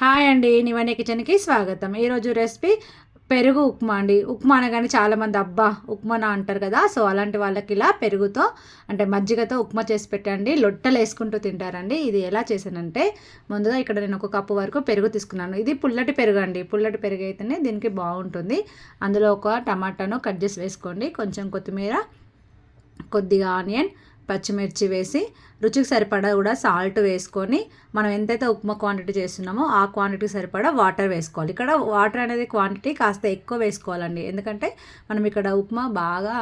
Hi అండి నివనే కిచెన్కి స్వాగతం. ఈరోజు రెసిపీ పెరుగు ఉప్మా అండి. ఉప్మా అనగానే చాలామంది అబ్బా ఉప్మానా అంటారు కదా సో అలాంటి వాళ్ళకి ఇలా పెరుగుతో అంటే మజ్జిగతో ఉప్మా చేసి పెట్టండి. లొట్టలు వేసుకుంటూ తింటారండి. ఇది ఎలా చేశానంటే ముందుగా ఇక్కడ నేను ఒక కప్పు వరకు పెరుగు తీసుకున్నాను. ఇది పుల్లటి పెరుగు అండి. పుల్లటి పెరుగు అయితేనే దీనికి బాగుంటుంది. అందులో ఒక టమాటాను కట్ చేసి వేసుకోండి. కొంచెం కొత్తిమీర కొద్దిగా ఆనియన్ పచ్చిమిర్చి వేసి రుచికి సరిపడా కూడా సాల్ట్ వేసుకొని మనం ఎంతైతే ఉప్మా క్వాంటిటీ చేస్తున్నామో ఆ క్వాంటిటీకి సరిపడా వాటర్ వేసుకోవాలి. ఇక్కడ వాటర్ అనేది క్వాంటిటీ కాస్త ఎక్కువ వేసుకోవాలండి. ఎందుకంటే మనం ఇక్కడ ఉప్మా బాగా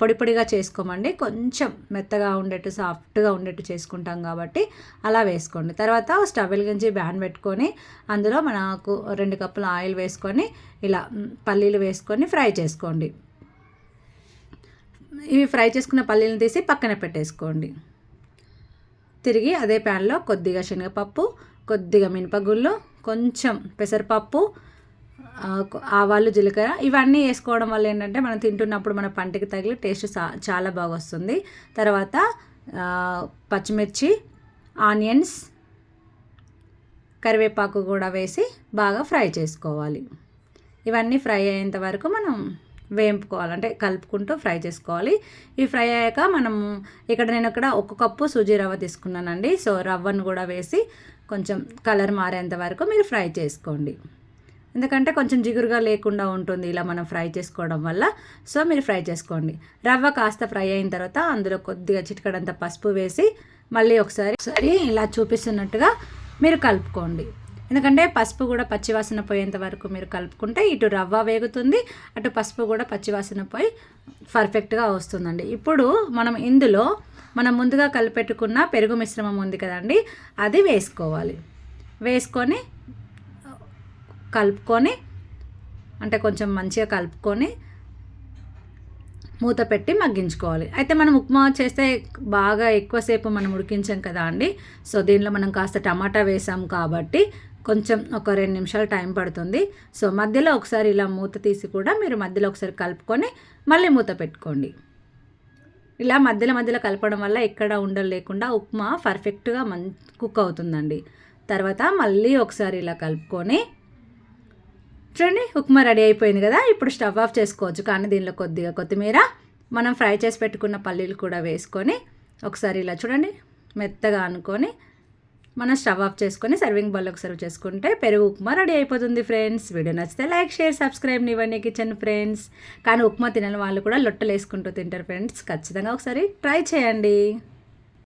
పొడి పొడిగా చేసుకోమండి. కొంచెం మెత్తగా ఉండేట్టు సాఫ్ట్గా ఉండేట్టు చేసుకుంటాం కాబట్టి అలా వేసుకోండి. తర్వాత స్టవ్ వెలిగించి బ్యాన్ పెట్టుకొని అందులో మనకు రెండు కప్పుల ఆయిల్ వేసుకొని ఇలా పల్లీలు వేసుకొని ఫ్రై చేసుకోండి. ఇవి ఫ్రై చేసుకున్న పల్లీలను తీసి పక్కన పెట్టేసుకోండి. తిరిగి అదే ప్యాన్లో కొద్దిగా శనగపప్పు కొద్దిగా మినపగుళ్ళు కొంచెం పెసరపప్పు ఆవాలు జీలకర్ర ఇవన్నీ వేసుకోవడం వల్ల ఏంటంటే మనం తింటున్నప్పుడు మన పంటికి తగిలి టేస్ట్ చాలా బాగా వస్తుంది. తర్వాత పచ్చిమిర్చి ఆనియన్స్ కరివేపాకు కూడా వేసి బాగా ఫ్రై చేసుకోవాలి. ఇవన్నీ ఫ్రై అయ్యేంత వరకు మనం వేంపుకోవాలి అంటే కలుపుకుంటూ ఫ్రై చేసుకోవాలి. ఇవి ఫ్రై అయ్యాక మనము ఇక్కడ నేను ఇక్కడ ఒక కప్పు సూజీ రవ్వ తీసుకున్నానండి. సో రవ్వను కూడా వేసి కొంచెం కలర్ మారేంత వరకు మీరు ఫ్రై చేసుకోండి. ఎందుకంటే కొంచెం జిగురుగా లేకుండా ఉంటుంది ఇలా మనం ఫ్రై చేసుకోవడం వల్ల. సో మీరు ఫ్రై చేసుకోండి. రవ్వ కాస్త ఫ్రై అయిన తర్వాత అందులో కొద్దిగా చిటికడంత పసుపు వేసి మళ్ళీ ఒకసారి ఒకసారి ఇలా చూపిస్తున్నట్టుగా మీరు కలుపుకోండి. ఎందుకంటే పసుపు కూడా పచ్చివాసన పోయేంత వరకు మీరు కలుపుకుంటే ఇటు రవ్వ వేగుతుంది అటు పసుపు కూడా పచ్చివాసన పోయి పర్ఫెక్ట్గా వస్తుందండి. ఇప్పుడు మనం ఇందులో మనం ముందుగా కలిపెట్టుకున్న పెరుగు మిశ్రమం ఉంది కదండి అది వేసుకోవాలి. వేసుకొని కలుపుకొని అంటే కొంచెం మంచిగా కలుపుకొని మూత పెట్టి మగ్గించుకోవాలి. అయితే మనం ఉప్మా చేస్తే బాగా ఎక్కువసేపు మనం ఉడికించాం కదా అండి సో దీనిలో మనం కాస్త టమాటా వేసాం కాబట్టి కొంచెం ఒక రెండు నిమిషాలు టైం పడుతుంది. సో మధ్యలో ఒకసారి ఇలా మూత తీసి కూడా మీరు మధ్యలో ఒకసారి కలుపుకొని మళ్ళీ మూత పెట్టుకోండి. ఇలా మధ్యలో మధ్యలో కలపడం వల్ల ఎక్కడ ఉండలు లేకుండా ఉప్మా పర్ఫెక్ట్గా మం కుక్ అవుతుందండి. తర్వాత మళ్ళీ ఒకసారి ఇలా కలుపుకొని చూడండి ఉప్మా రెడీ అయిపోయింది కదా? ఇప్పుడు స్టవ్ ఆఫ్ చేసుకోవచ్చు. కానీ దీనిలో కొద్దిగా కొత్తిమీర మనం ఫ్రై చేసి పెట్టుకున్న పల్లీలు కూడా వేసుకొని ఒకసారి ఇలా చూడండి మెత్తగా అనుకొని మనం స్టవ్ ఆఫ్ చేసుకొని సర్వింగ్ బౌల్లోకి సర్వ్ చేసుకుంటే పెరుగు ఉప్మా రెడీ అయిపోతుంది ఫ్రెండ్స్ వీడియో నచ్చితే లైక్ షేర్ సబ్స్క్రైబ్ ఇవ్వండి కిచెన్ ఫ్రెండ్స్ కానీ ఉప్మా తినని వాళ్ళు కూడా లొట్టలు వేసుకుంటూ తింటారు ఫ్రెండ్స్ ఖచ్చితంగా ఒకసారి ట్రై చేయండి.